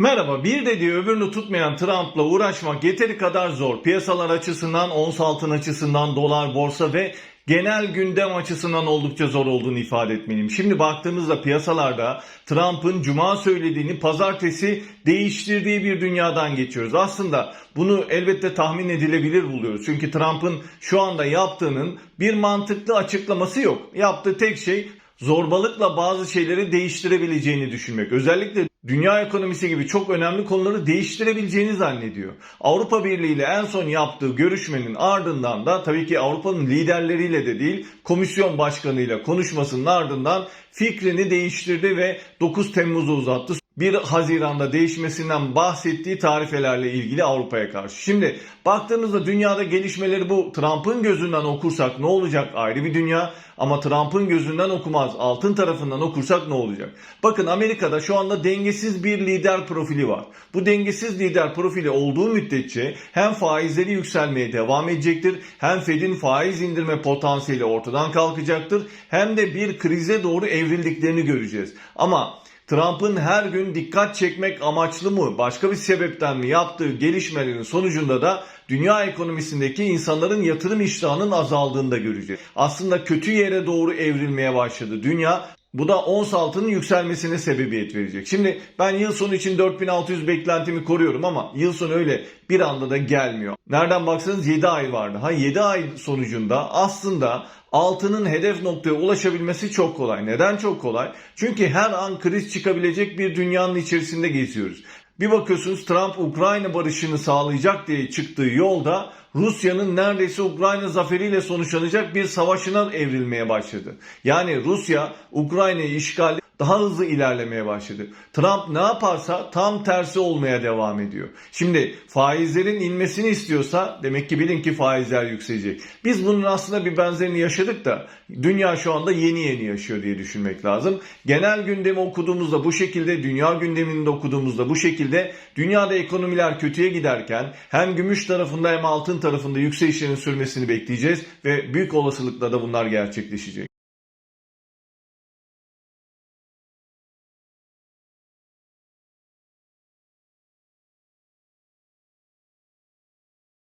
Merhaba, bir dediği öbürünü tutmayan Trump'la uğraşmak yeteri kadar zor. Piyasalar açısından, ons altın açısından, dolar, borsa ve genel gündem açısından oldukça zor olduğunu ifade etmeliyim. Şimdi baktığımızda piyasalarda Trump'ın cuma söylediğini pazartesi değiştirdiği bir dünyadan geçiyoruz. Aslında bunu elbette tahmin edilebilir buluyoruz. Çünkü Trump'ın şu anda yaptığının bir mantıklı açıklaması yok. Yaptığı tek şey zorbalıkla bazı şeyleri değiştirebileceğini düşünmek. Özellikle dünya ekonomisi gibi çok önemli konuları değiştirebileceğini zannediyor. Avrupa Birliği ile en son yaptığı görüşmenin ardından da tabii ki Avrupa'nın liderleriyle de değil, komisyon başkanıyla konuşmasının ardından fikrini değiştirdi ve 9 Temmuz'u uzattı. 1 Haziran'da değişmesinden bahsettiği tarifelerle ilgili Avrupa'ya karşı. Şimdi baktığımızda dünyada gelişmeleri bu Trump'ın gözünden okursak ne olacak ayrı bir dünya ama Trump'ın gözünden okumaz altın tarafından okursak ne olacak? Bakın Amerika'da şu anda dengesiz bir lider profili var. Bu dengesiz lider profili olduğu müddetçe hem faizleri yükselmeye devam edecektir hem Fed'in faiz indirme potansiyeli ortadan kalkacaktır hem de bir krize doğru evrildiklerini göreceğiz. Ama Trump'ın her gün dikkat çekmek amaçlı mı, başka bir sebepten mi yaptığı gelişmelerin sonucunda da dünya ekonomisindeki insanların yatırım iştahının azaldığını da göreceğiz. Aslında kötü yere doğru evrilmeye başladı dünya. Bu da ons altının yükselmesine sebebiyet verecek. Şimdi ben yıl sonu için 4600 beklentimi koruyorum ama yıl sonu öyle bir anda da gelmiyor. Nereden baksanız 7 ay vardı. Ha 7 ay sonucunda aslında altının hedef noktaya ulaşabilmesi çok kolay. Neden çok kolay? Çünkü her an kriz çıkabilecek bir dünyanın içerisinde geziyoruz. Bir bakıyorsunuz Trump Ukrayna barışını sağlayacak diye çıktığı yolda Rusya'nın neredeyse Ukrayna zaferiyle sonuçlanacak bir savaşına evrilmeye başladı. Yani Rusya Ukrayna'yı işgal daha hızlı ilerlemeye başladı. Trump ne yaparsa tam tersi olmaya devam ediyor. Şimdi faizlerin inmesini istiyorsa demek ki bilin ki faizler yükselecek. Biz bunun aslında bir benzerini yaşadık da dünya şu anda yeni yeni yaşıyor diye düşünmek lazım. Genel gündemi okuduğumuzda bu şekilde, dünya gündemini de okuduğumuzda bu şekilde dünyada ekonomiler kötüye giderken hem gümüş tarafında hem altın tarafında yükselişlerin sürmesini bekleyeceğiz ve büyük olasılıkla da bunlar gerçekleşecek.